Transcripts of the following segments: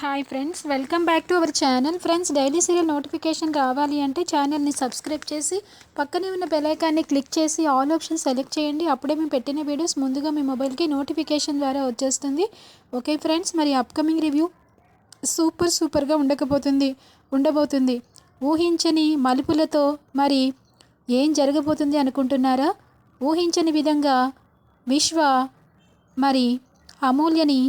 Hi friends welcome back to our channel friends daily serial notification రావాలి అంటే ఛానల్ని subscribe చేసి పక్కనే ఉన్న బెలైకాన్ని క్లిక్ చేసి ఆల్ ఆప్షన్ సెలెక్ట్ చేయండి. అప్పుడే మేము పెట్టిన వీడియోస్ ముందుగా మీ మొబైల్కి నోటిఫికేషన్ ద్వారా వచ్చేస్తుంది. ఓకే ఫ్రెండ్స్ మరి అప్కమింగ్ రివ్యూ సూపర్ సూపర్గా ఉండకపోతుంది ఉండబోతుంది. ఊహించని మలుపులతో మరి ఏం జరగబోతుంది అనుకుంటున్నారా? ఊహించని విధంగా విశ్వ మరి అమూల్యని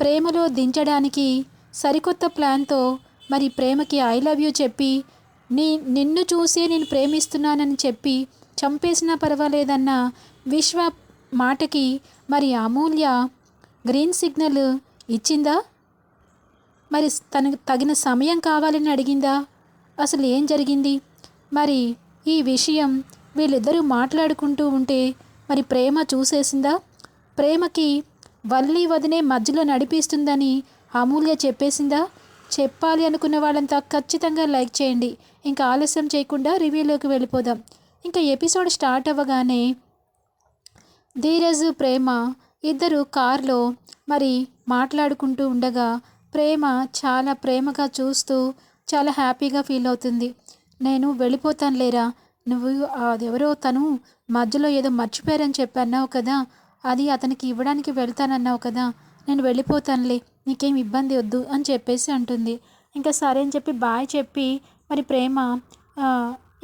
ప్రేమలో దించడానికి సరికొత్త ప్లాన్తో మరి ప్రేమకి ఐ లవ్ యూ చెప్పి నీ నిన్ను చూసే నేను ప్రేమిస్తున్నానని చెప్పి చంపేసినా పర్వాలేదన్న విశ్వ మాటకి మరి అమూల్య గ్రీన్ సిగ్నల్ ఇచ్చిందా? మరి తనకు తగిన సమయం కావాలని అడిగిందా? అసలు ఏం జరిగింది? మరి ఈ విషయం వీళ్ళిద్దరూ మాట్లాడుకుంటూ ఉంటే మరి ప్రేమ చూసేసిందా? ప్రేమకి వల్లి వదినే మధ్యలో నడిపిస్తుందని అమూల్య చెప్పేసిందా? చెప్పాలి అనుకున్న వాళ్ళంతా ఖచ్చితంగా లైక్ చేయండి. ఇంకా ఆలస్యం చేయకుండా రివ్యూలోకి వెళ్ళిపోదాం. ఇంకా ఎపిసోడ్ స్టార్ట్ అవ్వగానే ధీరజ్ ప్రేమ ఇద్దరు కార్లో మరి మాట్లాడుకుంటూ ఉండగా ప్రేమ చాలా ప్రేమగా చూస్తూ చాలా హ్యాపీగా ఫీల్ అవుతుంది. నేను వెళ్ళిపోతాను లేరా? నువ్వు అదెవరో తను మధ్యలో ఏదో మర్చిపోయారని చెప్పన్నావు కదా? అది అతనికి ఇవ్వడానికి వెళ్తానన్నావు కదా? నేను వెళ్ళిపోతానులే. నీకేం ఇబ్బంది వద్దు అని చెప్పేసి అంటుంది. ఇంకా సరే అని చెప్పి బాయ్ చెప్పి మరి ప్రేమ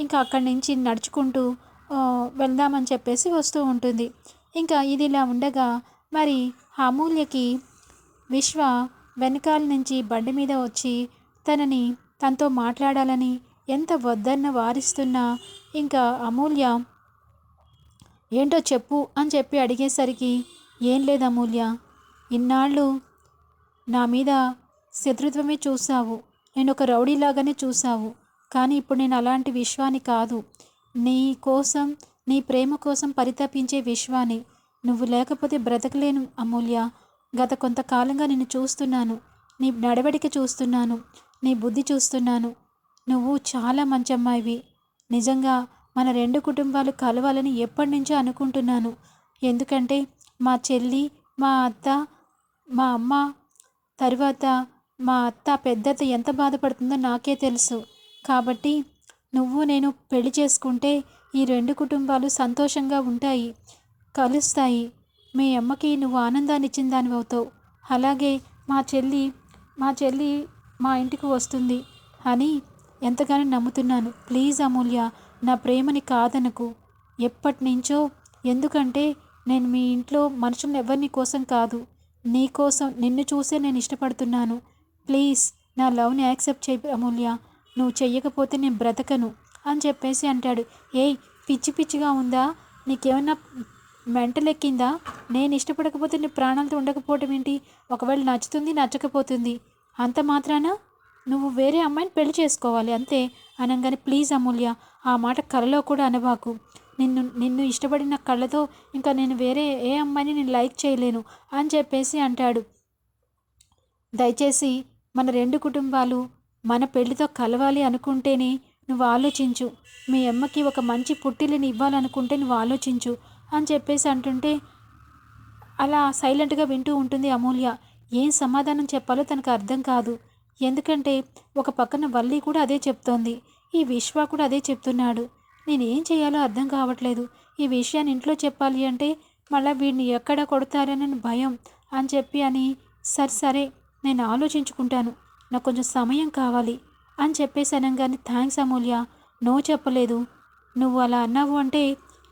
ఇంకా అక్కడి నుంచి నడుచుకుంటూ వెళ్దామని చెప్పేసి వస్తూ ఉంటుంది. ఇంకా ఇది ఇలా ఉండగా మరి అమూల్యకి విశ్వ వెనకాల నుంచి బండి మీద వచ్చి తనని తనతో మాట్లాడాలని ఎంత వద్దన్న వారిస్తున్నా ఇంకా అమూల్య ఏంటో చెప్పు అని చెప్పి అడిగేసరికి ఏం లేదు అమూల్య. ఇన్నాళ్ళు నా మీద శత్రుత్వమే చూసావు నేను ఒక రౌడీలాగానే చూసావు కానీ ఇప్పుడు నేను అలాంటి విశ్వాని కాదు. నీ కోసం నీ ప్రేమ కోసం పరితపించే విశ్వాని. నువ్వు లేకపోతే బ్రతకలేను అమూల్య. గత కొంతకాలంగా నిన్ను చూస్తున్నాను. నీ నడవడిక చూస్తున్నాను. నీ బుద్ధి చూస్తున్నాను. నువ్వు చాలా మంచి అమ్మాయివి నిజంగా మన రెండు కుటుంబాలు కలవాలని ఎప్పటి నుంచో అనుకుంటున్నాను. ఎందుకంటే మా చెల్లి మా అత్త మా అమ్మ తర్వాత మా అత్త పెద్దత్త ఎంత బాధపడుతుందో నాకే తెలుసు. కాబట్టి నువ్వు నేను పెళ్ళి చేసుకుంటే ఈ రెండు కుటుంబాలు సంతోషంగా ఉంటాయి కలుస్తాయి. మీ అమ్మకి నువ్వు ఆనందాన్ని ఇచ్చిన దానివి అవుతావు. అలాగే మా చెల్లి మా చెల్లి మా ఇంటికి వస్తుంది అని ఎంతగానో నమ్ముతున్నాను. ప్లీజ్ అమూల్య నా ప్రేమని కాదనకు. ఎప్పటి నుంచో ఎందుకంటే నేను మీ ఇంట్లో మనుషులను ఎవరిని కోసం కాదు. నీకోసం నిన్ను చూసే నేను ఇష్టపడుతున్నాను. ప్లీజ్ నా లవ్ని యాక్సెప్ట్ చేయి అమూల్య. నువ్వు చెయ్యకపోతే నేను బ్రతకను అని చెప్పేసి అంటాడు. ఏయ్ పిచ్చి పిచ్చిగా ఉందా? నీకేమన్నా మెంటలెక్కిందా? నేను ఇష్టపడకపోతే నీ ప్రాణాలతో ఉండకపోవటం ఏంటి? ఒకవేళ నచ్చుతుంది నచ్చకపోతుంది. అంత మాత్రాన? నువ్వు వేరే అమ్మాయిని పెళ్ళి చేసుకోవాలి అంతే. అనగానే ప్లీజ్ అమూల్య ఆ మాట కలలో కూడా అనబాకు. నిన్ను నిన్ను ఇష్టపడిన కళ్ళతో ఇంకా నేను వేరే ఏ అమ్మాయిని నేను లైక్ చేయలేను అని చెప్పేసి అంటాడు. దయచేసి మన రెండు కుటుంబాలు మన పెళ్ళితో కలవాలి అనుకుంటేనే నువ్వు ఆలోచించు. మీ అమ్మకి ఒక మంచి పుట్టిల్ని ఇవ్వాలనుకుంటే నువ్వు ఆలోచించు అని చెప్పేసి అంటుంటే అలా సైలెంట్గా వింటూ ఉంటుంది అమూల్య. ఏం సమాధానం చెప్పాలో తనకు అర్థం కాదు. ఎందుకంటే ఒక పక్కన వల్లి కూడా అదే చెప్తోంది. ఈ విశ్వ కూడా అదే చెప్తున్నాడు. నేను ఏం చేయాలో అర్థం కావట్లేదు. ఈ విషయాన్ని ఇంట్లో చెప్పాలి అంటే మళ్ళీ వీడిని ఎక్కడ కొడతారని భయం అని చెప్పి అని సరే సరే నేను ఆలోచించుకుంటాను. నాకు కొంచెం సమయం కావాలి అని చెప్పేసి అనగానే థ్యాంక్స్ అమూల్య నో చెప్పలేదు. నువ్వు అలా అన్నావు అంటే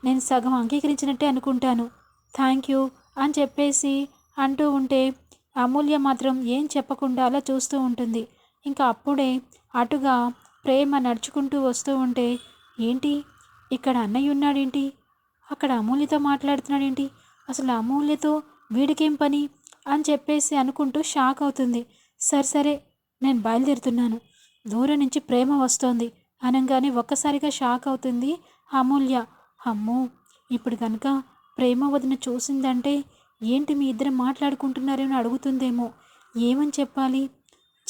నేను సగం అంగీకరించినట్టే అనుకుంటాను. థ్యాంక్ యూ అని చెప్పేసి అంటూ ఉంటే అమూల్య మాత్రం ఏం చెప్పకుండా అలా చూస్తూ ఉంటుంది. ఇంకా అప్పుడే అటుగా ప్రేమ నడుచుకుంటూ వస్తూ ఉంటే ఏంటి? ఇక్కడ అన్నయ్య ఉన్నాడేంటి? అక్కడ అమూల్యతో మాట్లాడుతున్నాడేంటి? అసలు అమూల్యతో వీడికేం పని? అని చెప్పేసి అనుకుంటూ షాక్ అవుతుంది. సరే సరే నేను బయలుదేరుతున్నాను. దూరం నుంచి ప్రేమ వస్తోంది. అనగానే ఒక్కసారిగా షాక్ అవుతుంది అమూల్య. అమ్మో ఇప్పుడు కనుక ప్రేమ వదిన చూసిందంటే ఏంటి మీ ఇద్దరు మాట్లాడుకుంటున్నారేమో అడుగుతుందేమో. ఏమని చెప్పాలి?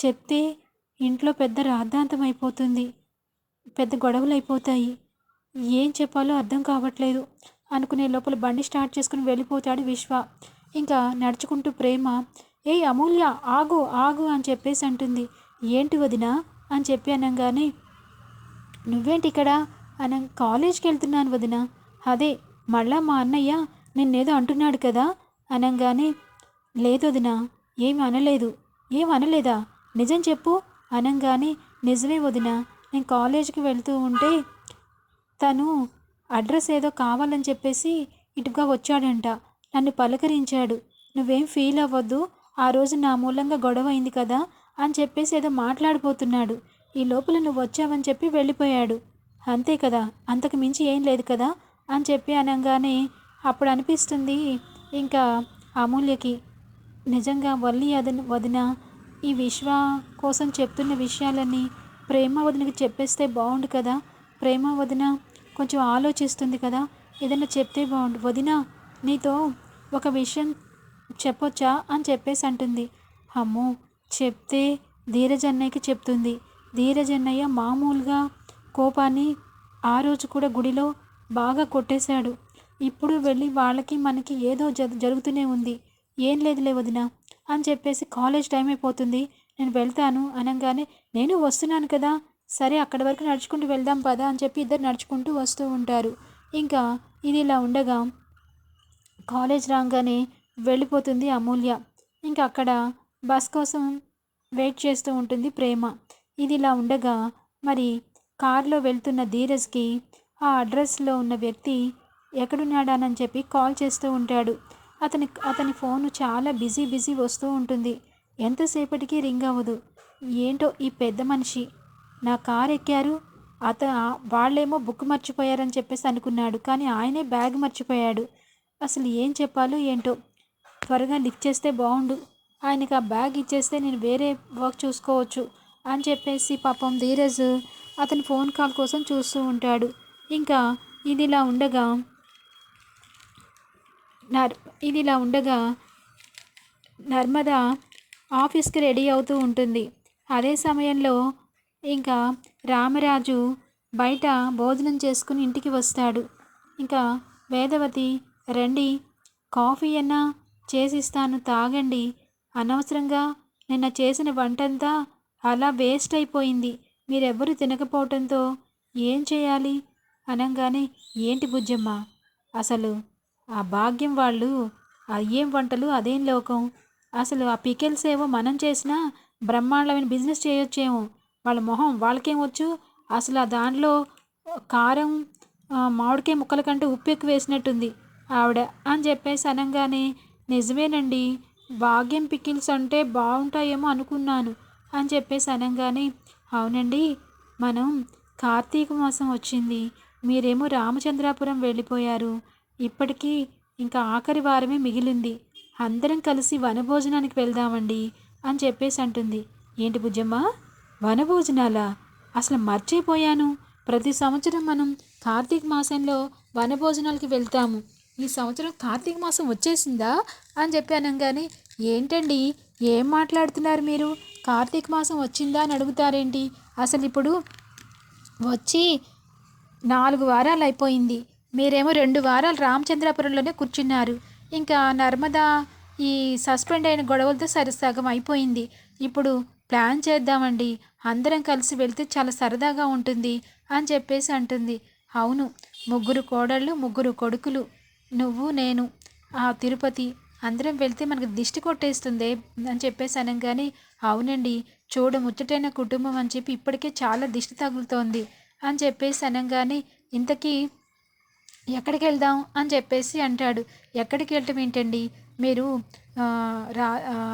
చెప్తే ఇంట్లో పెద్ద రాద్ధాంతం అయిపోతుంది. పెద్ద గొడవలు అయిపోతాయి. ఏం చెప్పాలో అర్థం కావట్లేదు. అనుకునే లోపల బండి స్టార్ట్ చేసుకుని వెళ్ళిపోతాడు విశ్వ. ఇంకా నడుచుకుంటూ ప్రేమ ఏ అమూల్య ఆగు ఆగు అని చెప్పేసి అంటుంది. ఏంటి వదినా? అని చెప్పి అనగానే నువ్వేంటి ఇక్కడ? అన కాలేజ్కి వెళ్తున్నాను వదిన. అదే మళ్ళా మా అన్నయ్య నిన్నేదో అంటున్నాడు కదా? అనగానే లేదు వదిన ఏమి అనలేదు. ఏం అనలేదా? నిజం చెప్పు. అనగానే నిజమే వదినా. నేను కాలేజీకి వెళ్తూ ఉంటే తను అడ్రస్ ఏదో కావాలని చెప్పేసి ఇటుగా వచ్చాడంట. నన్ను పలకరించాడు. నువ్వేం ఫీల్ అవ్వద్దు. ఆ రోజు నా మూలంగా గొడవ అయింది కదా అని చెప్పేసి ఏదో మాట్లాడిపోతున్నాడు ఈ లోపల నువ్వు వచ్చావని చెప్పి వెళ్ళిపోయాడు. అంతే కదా. అంతకు మించి ఏం లేదు కదా అని చెప్పి అనగానే అప్పుడు అనిపిస్తుంది ఇంకా అమూల్యకి నిజంగా వల్లి అదన వదిన ఈ విశ్వ కోసం చెప్తున్న విషయాలన్నీ ప్రేమ వదినకి చెప్పేస్తే బాగుండు కదా? ప్రేమ వదిన కొంచెం ఆలోచిస్తుంది కదా? ఏదైనా చెప్తే బాగుండు. వదిన నీతో ఒక విషయం చెప్పొచ్చా అని చెప్పేసి అంటుంది. అమ్మో చెప్తే ధీరజ్ అన్నయ్యకి చెప్తుంది. ధీరజ్ అన్నయ్య మామూలుగా కోపాన్ని ఆ రోజు కూడా గుడిలో బాగా కొట్టేశాడు. ఇప్పుడు వెళ్ళి వాళ్ళకి మనకి ఏదో జ జరుగుతూనే ఉంది. ఏం లేదులే వదిన అని చెప్పేసి కాలేజ్ టైం అయిపోతుంది. నేను వెళ్తాను అనగానే నేను వస్తున్నాను కదా సరే అక్కడి వరకు నడుచుకుంటూ వెళ్దాం పదా అని చెప్పి ఇద్దరు నడుచుకుంటూ వస్తూ ఉంటారు. ఇంకా ఇది ఇలా ఉండగా కాలేజ్ రాగానే వెళ్ళిపోతుంది అమూల్య. ఇంకా అక్కడ బస్ కోసం వెయిట్ చేస్తూ ఉంటుంది ప్రేమ. ఇది ఇలా ఉండగా మరి కారులో వెళ్తున్న ధీరజ్కి ఆ అడ్రస్లో ఉన్న వ్యక్తి ఎక్కడున్నాడానని చెప్పి కాల్ చేస్తూ ఉంటాడు. అతని అతని ఫోన్ చాలా బిజీ బిజీ వస్తూ ఉంటుంది. ఎంతసేపటికి రింగ్ అవ్వదు. ఏంటో ఈ పెద్ద మనిషి. నా కారు ఎక్కారు అత వాళ్ళేమో బుక్ మర్చిపోయారని చెప్పేసి అనుకున్నాడు. కానీ ఆయనే బ్యాగ్ మర్చిపోయాడు. అసలు ఏం చెప్పాలో ఏంటో. త్వరగా లిఫ్ట్ చేస్తే బాగుండు ఆయనకి ఆ బ్యాగ్ ఇచ్చేస్తే నేను వేరే వర్క్ చూసుకోవచ్చు అని చెప్పేసి పాపం ధీరజ్ అతని ఫోన్ కాల్ కోసం చూస్తూ ఉంటాడు. ఇంకా ఇదిలా ఉండగా నర్ ఇదిలా ఉండగా నర్మదా ఆఫీస్కి రెడీ అవుతూ ఉంటుంది. అదే సమయంలో ఇంకా రామరాజు బయట భోజనం చేసుకుని ఇంటికి వస్తాడు. ఇంకా వేదవతి రండి కాఫీ అన్నా చేసిస్తాను తాగండి. అనవసరంగా నిన్న చేసిన వంటంతా అలా వేస్ట్ అయిపోయింది. మీరెవ్వరు తినకపోవటంతో ఏం చేయాలి? అనగానే ఏంటి బుజ్జమ్మ? అసలు ఆ భాగ్యం వాళ్ళు అయ్యేం వంటలు అదేం లోకం? అసలు ఆ పికెల్స్ ఏవో మనం చేసినా బ్రహ్మాండమైన బిజినెస్ చేయొచ్చేమో. వాళ్ళ మొహం వాళ్ళకేం వచ్చు? అసలు ఆ దాంట్లో కారం మామిడికాయ ముక్కల కంటే ఉప్పు ఎక్కువ వేసినట్టుంది ఆవిడ అని చెప్పేసి అనగానే నిజమేనండి భాగ్యం పికిల్స్ అంటే బాగుంటాయేమో అనుకున్నాను అని చెప్పేసి అనగానే అవునండి మనం కార్తీక మాసం వచ్చింది మీరేమో రామచంద్రాపురం వెళ్ళిపోయారు ఇప్పటికీ ఇంకా ఆఖరి వారమే మిగిలింది అందరం కలిసి వనభోజనానికి వెళ్దామండి అని చెప్పేసి అంటుంది. ఏంటి బుజ్జమ్మ? వనభోజనాలా? అసలు మర్చిపోయాను. ప్రతి సంవత్సరం మనం కార్తీక మాసంలో వనభోజనాలకి వెళ్తాము. ఈ సంవత్సరం కార్తీక మాసం వచ్చేసిందా? అని చెప్పాను కానీ ఏంటండి? ఏం మాట్లాడుతున్నారు మీరు? కార్తీక మాసం వచ్చిందా అని అడుగుతారేంటి? అసలు ఇప్పుడు వచ్చి నాలుగు వారాలు అయిపోయింది. మీరేమో రెండు వారాలు రామచంద్రాపురంలోనే కూర్చున్నారు. ఇంకా నర్మదా ఈ సస్పెండ్ అయిన గొడవలతో సరిసగం అయిపోయింది. ఇప్పుడు ప్లాన్ చేద్దామండి. అందరం కలిసి వెళ్తే చాలా సరదాగా ఉంటుంది అని చెప్పేసి అంటుంది. అవును ముగ్గురు కోడళ్ళు ముగ్గురు కొడుకులు. నువ్వు నేను ఆ తిరుపతి. అందరం వెళ్తే మనకు దిష్టి కొట్టేస్తుంది అని చెప్పేసి అనగానే అవునండి చూడ ముచ్చటైన కుటుంబం అని చెప్పి ఇప్పటికే చాలా దిష్టి తగులుతోంది అని చెప్పేసి అనగానే ఇంతకీ ఎక్కడికి వెళ్దాం అని చెప్పేసి అంటాడు. ఎక్కడికి వెళ్ళటం ఏంటండి? మీరు రా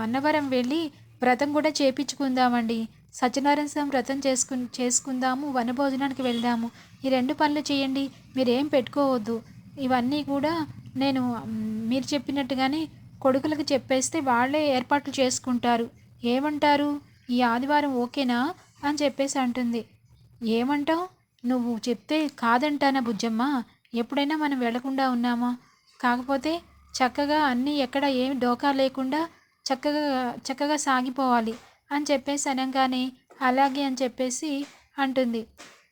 అన్నవరం వెళ్ళి వ్రతం కూడా చేపించుకుందామండి. సత్యనారాయణ స్వామి వ్రతం చేసుకు చేసుకుందాము వనభోజనానికి వెళ్దాము. ఈ రెండు పనులు చేయండి మీరేం పెట్టుకోవద్దు. ఇవన్నీ కూడా నేను మీరు చెప్పినట్టుగానే కొడుకులకు చెప్పేస్తే వాళ్ళే ఏర్పాట్లు చేసుకుంటారు. ఏమంటారు? ఈ ఆదివారం ఓకేనా? అని చెప్పేసి అంటుంది. ఏమంటావు? నువ్వు చెప్తే కాదంటానా బుజ్జమ్మ? ఎప్పుడైనా మనం వెళ్ళకుండా ఉన్నామా? కాకపోతే చక్కగా అన్నీ ఎక్కడ ఏమి డోకా లేకుండా చక్కగా చక్కగా సాగిపోవాలి అని చెప్పేసి అనగానే అలాగే అని చెప్పేసి అంటుంది.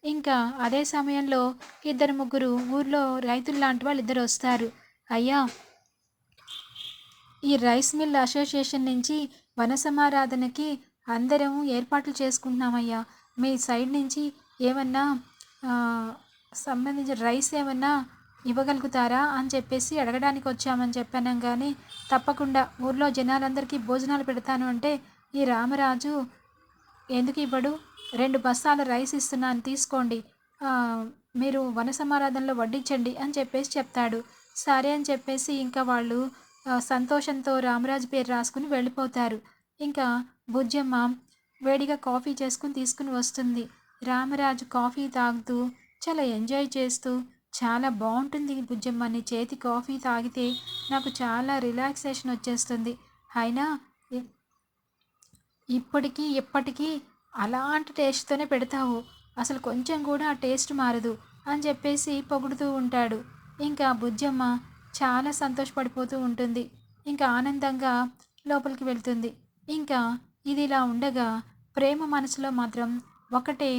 ఇంకా అదే సమయంలో ఇద్దరు ముగ్గురు ఊర్లో రైతులు లాంటి వాళ్ళు ఇద్దరు వస్తారు. అయ్యా! ఈ రైస్ మిల్ అసోసియేషన్ నుంచి వన సమారాధనకి అందరం ఏర్పాట్లు చేసుకుంటున్నామయ్యా. మీ సైడ్ నుంచి ఏమన్నా సంబంధించిన రైస్ ఏమన్నా ఇవ్వగలుగుతారా అని చెప్పేసి అడగడానికి వచ్చామని చెప్పాను కానీ తప్పకుండా ఊర్లో జనాలందరికీ భోజనాలు పెడతాను అంటే ఈ రామరాజు ఎందుకు ఇవ్వడు? రెండు బస్తాల రైస్ ఇస్తున్నాను తీసుకోండి. మీరు వన సమారాధనలో వడ్డించండి అని చెప్పేసి చెప్తాడు. సరే అని చెప్పేసి ఇంకా వాళ్ళు సంతోషంతో రామరాజు పేరు రాసుకుని వెళ్ళిపోతారు. ఇంకా బుజ్జమ్మ వేడిగా కాఫీ చేసుకుని తీసుకుని వస్తుంది. రామరాజు కాఫీ తాగుతూ చాలా ఎంజాయ్ చేస్తూ చాలా బాగుంటుంది బుజ్జమ్మ నీ చేతి కాఫీ తాగితే నాకు చాలా రిలాక్సేషన్ వచ్చేస్తుంది. అయినా ఇప్పటికీ ఎప్పటికీ అలాంటి టేస్ట్తోనే పెడతావు. అసలు కొంచెం కూడా ఆ టేస్ట్ మారదు అని చెప్పేసి పొగుడుతూ ఉంటాడు. ఇంకా బుజ్జమ్మ చాలా సంతోషపడిపోతూ ఉంటుంది. ఇంకా ఆనందంగా లోపలికి వెళ్తుంది. ఇంకా ఇది ఇలా ఉండగా ప్రేమ మనసులో మాత్రం ఒకటే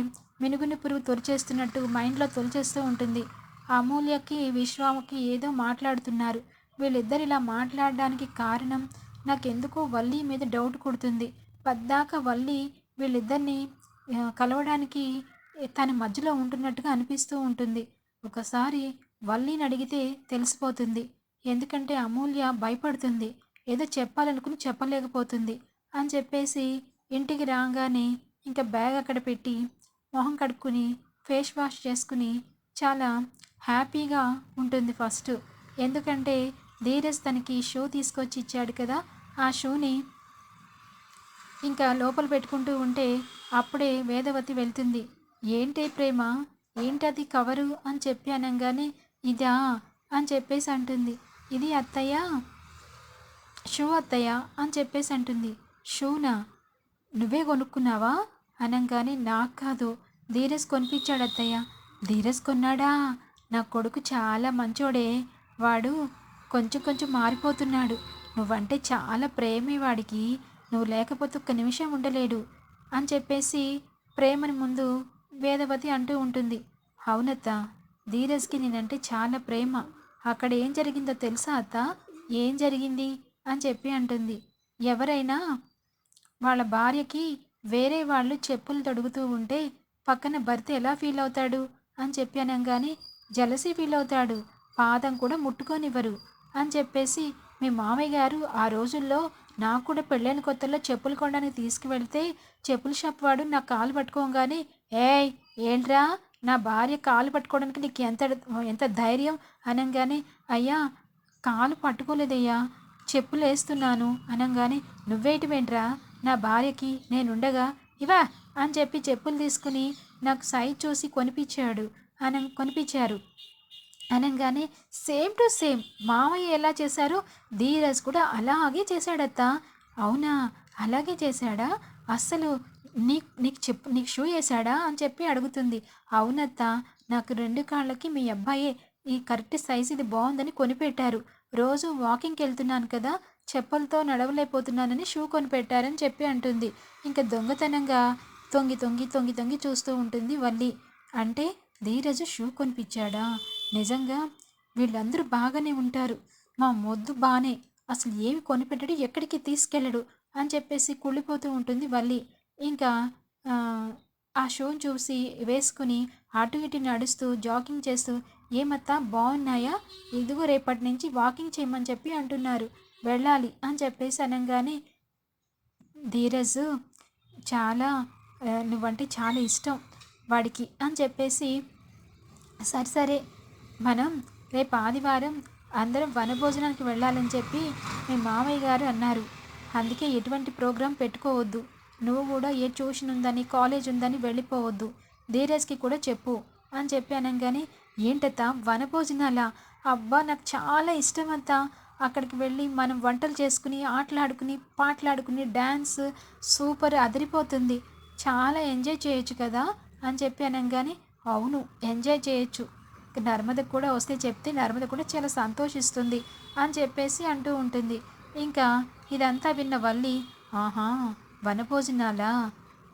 మినుగుని పురుగు తొలిచేస్తున్నట్టు మైండ్లో తొలిచేస్తూ ఉంటుంది. అమూల్యకి విశ్వామకి ఏదో మాట్లాడుతున్నారు. వీళ్ళిద్దరు ఇలా మాట్లాడడానికి కారణం నాకెందుకో వల్లి మీద డౌట్ కొడుతుంది. పద్దాక వల్లి వీళ్ళిద్దరిని కలవడానికి తన మధ్యలో ఉంటున్నట్టుగా అనిపిస్తూ ఉంటుంది. ఒకసారి వల్లిని అడిగితే తెలిసిపోతుంది. ఎందుకంటే అమూల్య భయపడుతుంది. ఏదో చెప్పాలనుకుని చెప్పలేకపోతుంది. అని చెప్పేసి ఇంటికి రాగానే ఇంకా బ్యాగ్ అక్కడ పెట్టి మొహం కడుక్కుని ఫేస్ వాష్ చేసుకుని చాలా హ్యాపీగా ఉంటుంది ఫస్ట్. ఎందుకంటే ధీరజ్ తనకి షూ తీసుకొచ్చి ఇచ్చాడు కదా ఆ షూని ఇంకా లోపల పెట్టుకుంటూ ఉంటే అప్పుడే వేదవతి వెళ్తుంది. ఏంటే ప్రేమ? ఏంటది కవరు? అని చెప్పి అనగానే ఇదా? అని చెప్పేసి అంటుంది. ఇది అత్తయ్య? షూ అత్తయ్య? అని చెప్పేసి అంటుంది. షూనా? నువ్వే కొనుక్కున్నావా? అనగానే నాకు కాదు. ధీరస్ కొనిపించాడు అత్తయ్య ధీరస్ కొన్నాడా? నా కొడుకు చాలా మంచోడే. వాడు కొంచెం కొంచెం మారిపోతున్నాడు. నువ్వంటే చాలా ప్రేమే వాడికి. నువ్వు లేకపోతే ఒక్క నిమిషం ఉండలేడు అని చెప్పేసి ప్రేమని ముందు వేదవతి అంటూ ఉంటుంది. అవునత్త ధీరజ్కి నేనంటే చాలా ప్రేమ. అక్కడ ఏం జరిగిందో తెలుసా అత్త? ఏం జరిగింది? అని చెప్పి అంటుంది. ఎవరైనా వాళ్ళ భార్యకి వేరే వాళ్ళు చెప్పులు తొడుగుతూ ఉంటే పక్కన భర్త ఎలా ఫీల్ అవుతాడు? అని చెప్పి అనగానే జలసి ఫీల్ అవుతాడు. పాదం కూడా ముట్టుకొనివ్వరు. అని చెప్పేసి మీ మామయ్య గారు ఆ రోజుల్లో నాకు కూడా పెళ్ళైన కొత్తలో చెప్పులు కొనడానికి తీసుకువెళ్తే చెప్పుల షాప్ వాడు నా కాలు పట్టుకోగానే ఏయ్ ఏంట్రా? నా భార్య కాలు పట్టుకోవడానికి నీకు ఎంత ఎంత ధైర్యం? అనగానే అయ్యా కాలు పట్టుకోలేదయ్యా. చెప్పులు వేస్తున్నాను అనగానే నువ్వేటివేంట్రా? నా భార్యకి నేనుండగా ఇవా అని చెప్పి చెప్పులు తీసుకుని నాకు సైజ్ చూసి కొనిపించాడు. అని కొనిపించారు. అనగానే సేమ్ టు సేమ్ మామయ్య ఎలా చేశారో ధీరజ్ కూడా అలాగే చేశాడత్త. అవునా? అలాగే చేశాడా? అస్సలు నీ నీకు చెప్పు నీకు షూ వేసాడా అని చెప్పి అడుగుతుంది. అవునత్త నాకు రెండు కాళ్ళకి మీ అబ్బాయే ఈ కరెక్ట్ సైజ్ ఇది బాగుందని కొనిపెట్టారు. రోజు వాకింగ్కి వెళ్తున్నాను కదా చెప్పులతో నడవలేకపోతున్నానని షూ కొనిపెట్టారని చెప్పి అంటుంది. ఇంకా దొంగతనంగా తొంగి తొంగి తొంగి తొంగి చూస్తూ ఉంటుంది వల్లి. అంటే ధీరజు షూ కొనిపించాడా? నిజంగా వీళ్ళందరూ బాగానే ఉంటారు. మా మొద్దు బానే. అసలు ఏమి కొనిపెట్టడు ఎక్కడికి తీసుకెళ్ళడు అని చెప్పేసి కుళ్ళిపోతూ ఉంటుంది వల్లి. ఇంకా ఆ షూని చూసి వేసుకుని అటు ఇటు నడుస్తూ జాగింగ్ చేస్తూ ఏమత్తా బాగున్నాయా ఇదిగో రేపటి నుంచి వాకింగ్ చేయమని చెప్పి అంటున్నారు. వెళ్ళాలి అని చెప్పేసి అనగానే ధీరజ్ చాలా నువ్వంటే చాలా ఇష్టం వాడికి అని చెప్పేసి సరే సరే మనం రేపు ఆదివారం అందరం వనభోజనానికి వెళ్ళాలని చెప్పి మీ మామయ్య గారు అన్నారు. అందుకే ఎటువంటి ప్రోగ్రాం పెట్టుకోవద్దు. నువ్వు కూడా ఏ ట్యూషన్ ఉందని కాలేజ్ ఉందని వెళ్ళిపోవద్దు. ధీరజ్కి కూడా చెప్పు అని చెప్పి అనగానే ఏంటత్త వనభోజనాలా? అబ్బా నాకు చాలా ఇష్టం అంతా అక్కడికి వెళ్ళి మనం వంటలు చేసుకుని ఆటలాడుకుని పాటలాడుకుని డ్యాన్స్ సూపర్ అదిరిపోతుంది. చాలా ఎంజాయ్ చేయొచ్చు కదా అని చెప్పి అనగానే అవును ఎంజాయ్ చేయొచ్చు. నర్మద కూడా వస్తే చెప్తే నర్మద కూడా చాలా సంతోషిస్తుంది అని చెప్పేసి అంటూ ఉంటుంది. ఇంకా ఇదంతా విన్న వల్లి ఆహా వనభోజనాలా?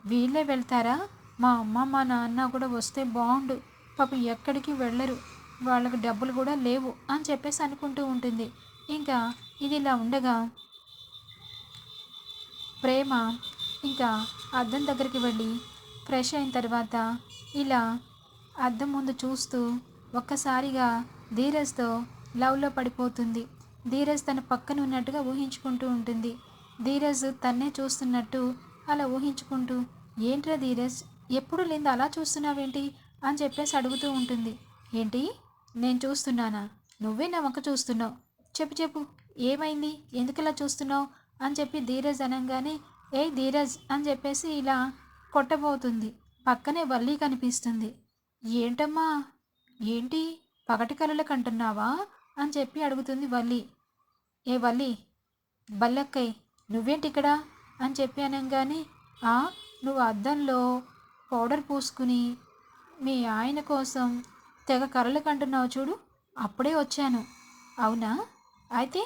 వీళ్ళే వెళ్తారా? మా అమ్మ మా నాన్న కూడా వస్తే బాగుండు. పాపం ఎక్కడికి వెళ్ళరు. వాళ్ళకి డబ్బులు కూడా లేవు అని చెప్పేసి అనుకుంటూ ఉంటుంది. ఇంకా ఇది ఇలా ఉండగా ప్రేమ ఇంకా అద్దం దగ్గరికి వెళ్ళి ఫ్రెష్ అయిన తర్వాత ఇలా అద్దం ముందు చూస్తూ ఒక్కసారిగా ధీరజ్తో లవ్లో పడిపోతుంది. ధీరజ్ తన పక్కన ఉన్నట్టుగా ఊహించుకుంటూ ఉంటుంది. ధీరజ్ తన్నే చూస్తున్నట్టు అలా ఊహించుకుంటూ ఏంట్రా ధీరజ్ ఎప్పుడు లేదు అలా చూస్తున్నావేంటి? అని చెప్పేసి అడుగుతూ ఉంటుంది. ఏంటి? నేను చూస్తున్నానా? నువ్వే నా వంక చూస్తున్నావు. చెప్పు చెప్పు ఏమైంది? ఎందుకలా చూస్తున్నావు? అని చెప్పి ధీరజ్ అనగానే ఏ ధీరజ్ అని చెప్పేసి ఇలా కొట్టబోతుంది. పక్కనే వల్లి కనిపిస్తుంది. ఏంటమ్మా? ఏంటి? పగటి కలలకు అంటున్నావా అని చెప్పి అడుగుతుంది వల్లి. ఏ వల్లి? బల్లక్కయ్ నువ్వేంటి ఇక్కడ అని చెప్పి అనగానే "ఆ, నువ్వు అద్దంలో పౌడర్ పూసుకుని మీ ఆయన కోసం తెగ కర్రలు కంటున్నావు చూడు. అప్పుడే వచ్చాను. అవునా? అయితే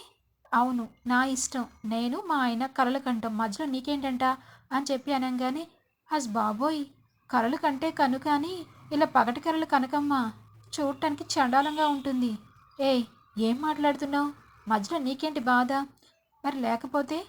అవును నా ఇష్టం. నేను మా ఆయన కలలు కంటాం. మధ్యలో నీకేంటంట? అని చెప్పి అనగానే అస్ బాబోయ్ కలలు కంటే కనుక అని ఇలా పగటి కలలు కనకమ్మా. చూడటానికి చండాలంగా ఉంటుంది. ఏయ్ ఏం మాట్లాడుతున్నావు? మధ్యలో నీకేంటి బాధ? మరి లేకపోతే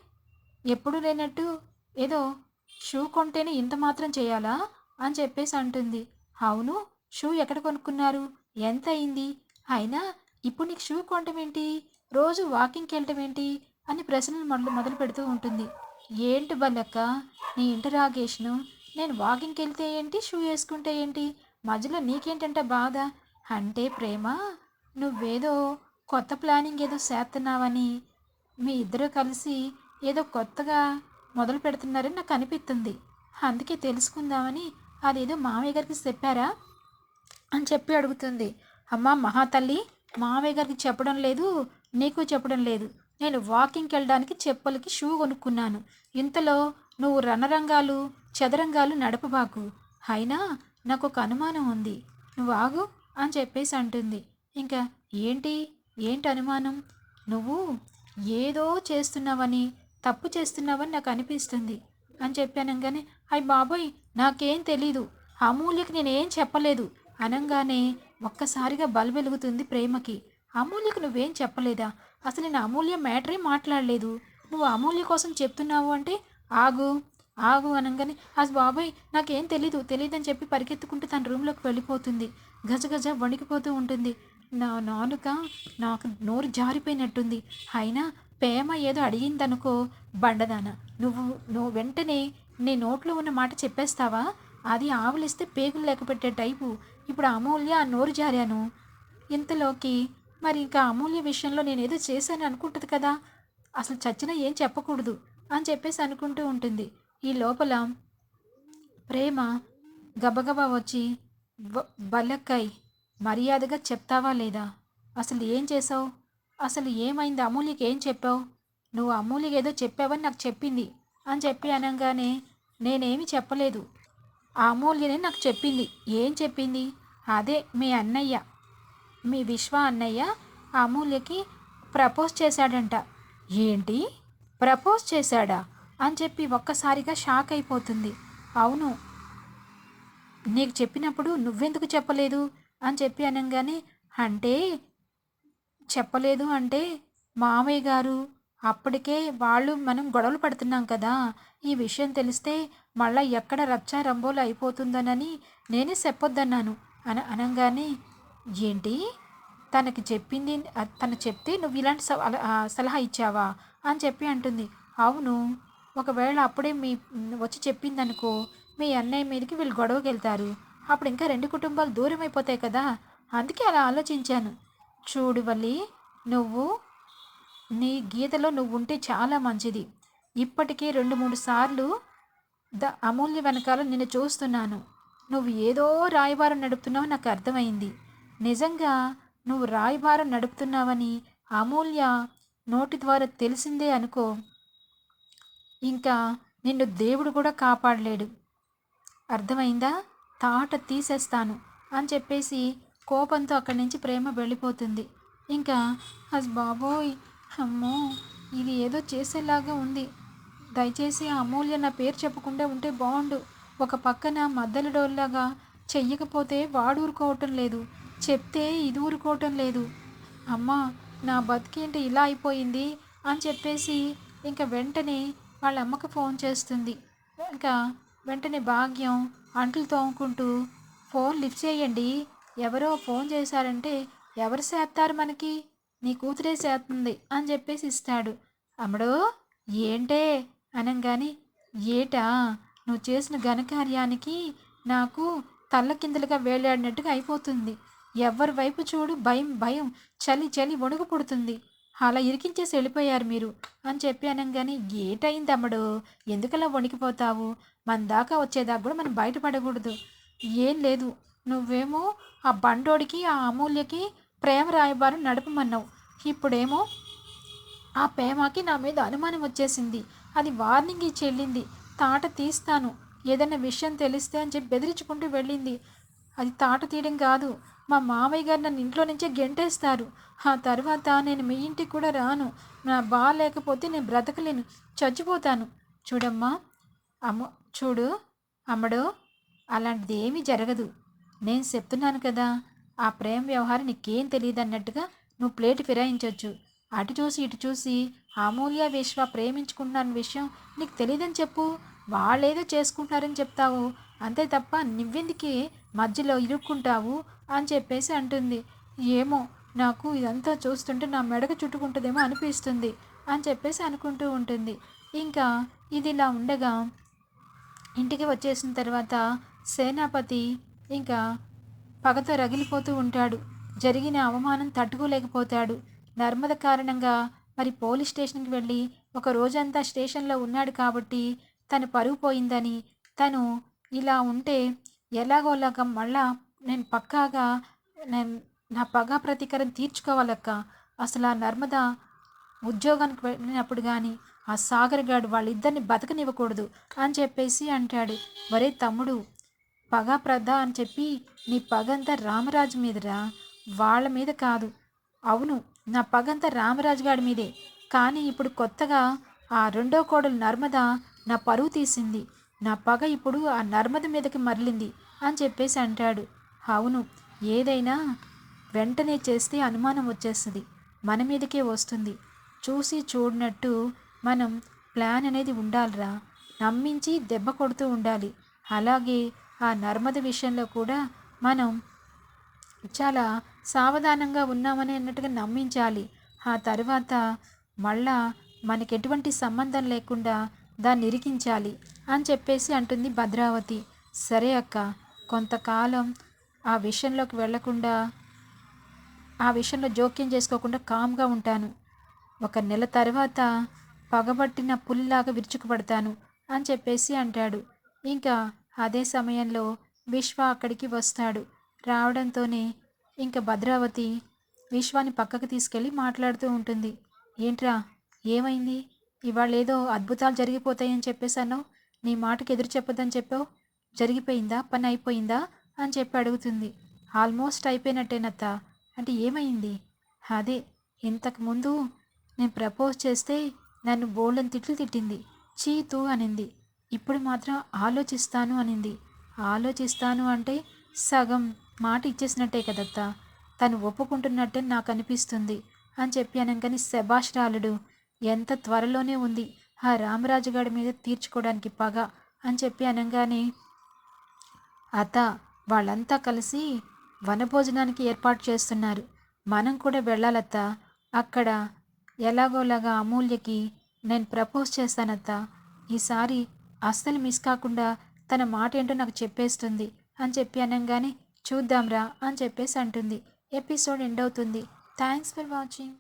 ఎప్పుడు లేనట్టు ఏదో షూ కొంటేనే ఇంత మాత్రం చేయాలా? అని చెప్పేసి అంటుంది. అవును షూ ఎక్కడ కొనుక్కున్నారు? ఎంత అయింది అయినా ఇప్పుడు నీకు షూ కొనటం ఏంటి? రోజు వాకింగ్కి వెళ్ళటం ఏంటి? అని ప్రశ్నలు మొదలు మొదలు పెడుతూ ఉంటుంది. ఏంటి బల్లక్క? నీ ఇంటరాగేషను నేను వాకింగ్కి వెళ్తే ఏంటి? షూ వేసుకుంటే ఏంటి? మధ్యలో నీకేంటంటే బాధ? అంటే ప్రేమ? నువ్వేదో కొత్త ప్లానింగ్ ఏదో చేస్తున్నావని మీ ఇద్దరు కలిసి ఏదో కొత్తగా మొదలు పెడుతున్నారని నాకు అనిపిస్తుంది. అందుకే తెలుసుకుందామని అదేదో మామయ్య గారికి చెప్పారా? అని చెప్పి అడుగుతుంది. అమ్మ మహాతల్లి మామయ్య గారికి చెప్పడం లేదు. నీకు చెప్పడం లేదు. నేను వాకింగ్కి వెళ్ళడానికి చెప్పులకి షూ కొనుక్కున్నాను. ఇంతలో నువ్వు రణరంగాలు చదరంగాలు నడపబాకు. అయినా నాకు ఒక అనుమానం ఉంది. నువ్వు ఆగు అని చెప్పేసి అంటుంది. ఇంకా ఏంటి? ఏంటి అనుమానం? నువ్వు ఏదో చేస్తున్నావని తప్పు చేస్తున్నావని నాకు అనిపిస్తుంది అని చెప్పానంగానే అయ్య బాబోయ్ నాకేం తెలీదు. అమూల్యకి నేనేం చెప్పలేదు. అనగానే ఒక్కసారిగా బల్బెలుగుతుంది ప్రేమకి. అమూల్యకు నువ్వేం చెప్పలేదా? అసలు నేను అమూల్య మ్యాటరే మాట్లాడలేదు. నువ్వు అమూల్య కోసం చెప్తున్నావు అంటే ఆగు ఆగు అనగానే అసలు బాబాయ్ నాకేం తెలీదు తెలియదని చెప్పి పరిగెత్తుకుంటూ తన రూమ్లోకి వెళ్ళిపోతుంది. గజగజ వణికిపోతూ ఉంటుంది. నా నానుక నాకు నోరు జారిపోయినట్టుంది. అయినా ప్రేమ ఏదో అడిగిందనుకో బండదాన నువ్వు నువ్వు వెంటనే నీ నోట్లో ఉన్న మాట చెప్పేస్తావా? అది ఆవులిస్తే పేగులు లేకపెట్టే టైపు. ఇప్పుడు అమూల్య ఆ నోరు జారాను. ఇంతలోకి మరి ఇంకా అమూల్య విషయంలో నేను ఏదో చేశాను అనుకుంటుంది కదా. అసలు చచ్చినా ఏం చెప్పకూడదు అని చెప్పేసి అనుకుంటూ ఉంటుంది. ఈ లోపల ప్రేమ గబగబా వచ్చి "వ- మర్యాదగా చెప్తావా లేదా? అసలు ఏం చేసావు అసలు ఏమైంది? అమూల్యకి ఏం చెప్పావు? నువ్వు అమూల్యకి ఏదో చెప్పావని నాకు చెప్పింది అని చెప్పి అనగానే నేనేమి చెప్పలేదు. ఆ అమూల్యనే నాకు చెప్పింది. ఏం చెప్పింది? అదే మీ అన్నయ్య. మీ విశ్వ అన్నయ్య అమూల్యకి ప్రపోజ్ చేశాడంట. ఏంటి? ప్రపోజ్ చేశాడా? అని చెప్పి ఒక్కసారిగా షాక్ అయిపోతుంది. అవును. నీకు చెప్పినప్పుడు నువ్వెందుకు చెప్పలేదు? అని చెప్పి అనగానే అంటే చెప్పలేదు అంటే మామయ్య గారు అప్పటికే వాళ్ళు మనం గొడవలు పడుతున్నాం కదా ఈ విషయం తెలిస్తే మళ్ళీ ఎక్కడ రచ్చా రంబోలు అయిపోతుందనని నేనే చెప్పొద్దన్నాను. అని అనగానే ఏంటి? తనకి చెప్పింది తను చెప్తే నువ్వు ఇలాంటి సలహా ఇచ్చావా? అని చెప్పి అంటుంది. అవును. ఒకవేళ అప్పుడే మీ వచ్చి చెప్పిందనుకో మీ అన్నయ్య మీదకి వీళ్ళు గొడవకి వెళ్తారు. అప్పుడు ఇంకా రెండు కుటుంబాలు దూరం అయిపోతాయి కదా? అందుకే అలా ఆలోచించాను. చూడు వల్లి నువ్వు నీ గీతలో నువ్వు ఉంటే చాలా మంచిది. ఇప్పటికే రెండు మూడు సార్లు ద అమూల్య వెనకాల నిన్ను చూస్తున్నాను. నువ్వు ఏదో రాయబారం నడుపుతున్నావు నాకు అర్థమైంది. నిజంగా నువ్వు రాయబారం నడుపుతున్నావని అమూల్య నోటి ద్వారా తెలిసిందే అనుకో. ఇంకా నిన్ను దేవుడు కూడా కాపాడలేడు. అర్థమైందా? తాట తీసేస్తాను అని చెప్పేసి కోపంతో అక్కడి నుంచి ప్రేమ వెళ్ళిపోతుంది. ఇంకా అస్ బాబోయ్ అమ్మో ఇది ఏదో చేసేలాగా ఉంది. దయచేసి అమూల్య నా పేరు చెప్పకుండా ఉంటే బాగుండు. ఒక పక్కన మద్దలు డోల్లాగా చెయ్యకపోతే వాడు ఊరుకోవటం లేదు. చెప్తే ఇది ఊరుకోవటం లేదు. అమ్మా నా బతికేంటి ఇలా అయిపోయింది? అని చెప్పేసి ఇంకా వెంటనే వాళ్ళ అమ్మకు ఫోన్ చేస్తుంది. ఇంకా వెంటనే భాగ్యం అంట్లు తోముకుంటూ ఫోన్ లిఫ్ట్ చేయండి. ఎవరో ఫోన్ చేశారంటే ఎవరు చేస్తారు మనకి? నీ కూతురే చేస్తుంది. అని చెప్పేసి ఇస్తాడు. అమ్మడో ఏంటే? అనంగాని ఏటా? నువ్వు చేసిన ఘనకార్యానికి నాకు తల్లకిందులుగా వేలాడినట్టుగా అయిపోతుంది. ఎవరి వైపు చూడు భయం భయం. చలి చలి వణుకు పుడుతుంది. అలా ఇరికించేసి వెళ్ళిపోయారు మీరు అని చెప్పి కానీ ఏటైంది అమ్మడు? ఎందుకలా వణికిపోతావు? మన దాకా వచ్చేదాకా కూడా మనం బయటపడకూడదు. ఏం లేదు. నువ్వేమో ఆ బండోడికి ఆ అమూల్యకి ప్రేమ రాయబారం నడపమన్నావు. ఇప్పుడేమో ఆ ప్రేమకి నా మీద అనుమానం వచ్చేసింది. అది వార్నింగ్ ఇచ్చి వెళ్ళింది. తాట తీస్తాను. ఏదైనా విషయం తెలిస్తే అని చెప్పి బెదిరించుకుంటూ వెళ్ళింది. అది తాట తీయడం కాదు. మా మామయ్య గారు నన్ను ఇంట్లో నుంచే గెంటేస్తారు. ఆ తర్వాత నేను మీ ఇంటికి కూడా రాను. నా బాగాలేకపోతే నేను బ్రతకలేను. చచ్చిపోతాను. చూడమ్మా. అమ్మ చూడు. అమ్మడు అలాంటిది ఏమీ జరగదు. నేను చెప్తున్నాను కదా ఆ ప్రేమ వ్యవహారం నీకేం తెలియదు అన్నట్టుగా నువ్వు ప్లేట్ ఫిరాయించవచ్చు అటు చూసి ఇటు చూసి అమూల్య విశ్వ ప్రేమించుకుంటున్నారన్న విషయం నీకు తెలియదని చెప్పు. వాళ్ళేదో చేసుకుంటున్నారని చెప్తావు. అంతే తప్ప నువ్వెందుకే మధ్యలో ఇరుక్కుంటావు అని చెప్పేసి అంటుంది. ఏమో నాకు ఇదంతా చూస్తుంటే నా మెడకు చుట్టుకుంటుందేమో అనిపిస్తుంది అని చెప్పేసి అనుకుంటూ ఉంటుంది. ఇంకా ఇది ఇలా ఉండగా ఇంటికి వచ్చేసిన తర్వాత సేనాపతి ఇంకా పగతో రగిలిపోతూ ఉంటాడు. జరిగిన అవమానం తట్టుకోలేకపోతాడు. నర్మద కారణంగా మరి పోలీస్ స్టేషన్కి వెళ్ళి ఒక రోజంతా స్టేషన్లో ఉన్నాడు కాబట్టి తను పరుగు పోయిందని తను ఇలా ఉంటే ఎలాగోలాగా మళ్ళా నేను పక్కాగా నేను నా పగా ప్రతీకారం తీర్చుకోవాలక్క. అసలు ఆ నర్మద ఉద్యోగానికి వెళ్ళినప్పుడు కానీ ఆ సాగర్ గాడు వాళ్ళిద్దరిని బతకనివ్వకూడదు అని చెప్పేసి అంటాడు. వరే తమ్ముడు పగ ప్రద అని చెప్పి నీ పగంతా రామరాజు మీదరా? వాళ్ళ మీద కాదు. అవును నా పగంతా రామరాజు గాడి మీదే. కానీ ఇప్పుడు కొత్తగా ఆ రెండో కోడలు నర్మద నా పరువు తీసింది. నా పగ ఇప్పుడు ఆ నర్మద మీదకి మరలింది అని చెప్పేసి అంటాడు. అవును ఏదైనా వెంటనే చేస్తే అనుమానం వచ్చేస్తుంది. మన మీదకే వస్తుంది. చూసి చూడనట్టు మనం ప్లాన్ అనేది ఉండాలిరా. నమ్మించి దెబ్బ కొడుతూ ఉండాలి. అలాగే ఆ నర్మద విషయంలో కూడా మనం చాలా సావధానంగా ఉన్నామని అన్నట్టుగా నమ్మించాలి. ఆ తర్వాత మళ్ళా మనకి ఎటువంటి సంబంధం లేకుండా దాన్ని ఇరికించాలి. అని చెప్పేసి అంటుంది భద్రావతి. సరే అక్క కొంతకాలం ఆ విషయంలోకి వెళ్ళకుండా ఆ విషయంలో జోక్యం చేసుకోకుండా కామ్గా ఉంటాను. ఒక నెల తర్వాత పగబట్టిన పుల్లిలాగా విరుచుకుపడతాను అని చెప్పేసి అంటాడు. ఇంకా అదే సమయంలో విశ్వ అక్కడికి వస్తాడు. రావడంతోనే ఇంకా భద్రావతి విశ్వాన్ని పక్కకు తీసుకెళ్ళి మాట్లాడుతూ ఉంటుంది. ఏంట్రా ఏమైంది? ఇవాళ ఏదో అద్భుతాలు జరిగిపోతాయని చెప్పేశాను నీ మాటకి ఎదురు చెప్పదని చెప్పావు? జరిగిపోయిందా? పని అయిపోయిందా? అని చెప్పి అడుగుతుంది. ఆల్మోస్ట్ అయిపోయినట్టేనత్త. అంటే ఏమైంది? అదే ఇంతకుముందు నేను ప్రపోజ్ చేస్తే నన్ను బోల్డని తిట్లు తిట్టింది. చీతు అనింది. ఇప్పుడు మాత్రం ఆలోచిస్తాను అనింది. ఆలోచిస్తాను అంటే సగం మాట ఇచ్చేసినట్టే కదత్తా. తను ఒప్పుకుంటున్నట్టే నాకు అనిపిస్తుంది. అని చెప్పి అనగానే శభాష్ రాలుడు ఎంత త్వరలోనే ఉంది. ఆ రామరాజుగాడి మీద తీర్చుకోవడానికి పగ అని చెప్పి అనగానే అత వాళ్ళంతా కలిసి వనభోజనానికి ఏర్పాటు చేస్తున్నారు. మనం కూడా వెళ్ళాలత్త. అక్కడ ఎలాగోలాగా అమూల్యకి నేను ప్రపోజ్ చేస్తానత్త. ఈసారి అస్సలు మిస్ కాకుండా తన మాట ఏంటో నాకు చెప్పేస్తుంది అని చెప్పి అనగానే చూద్దాంరా అని చెప్పేసి అంటుంది. ఎపిసోడ్ ఎండ్ అవుతుంది. Thanks for watching.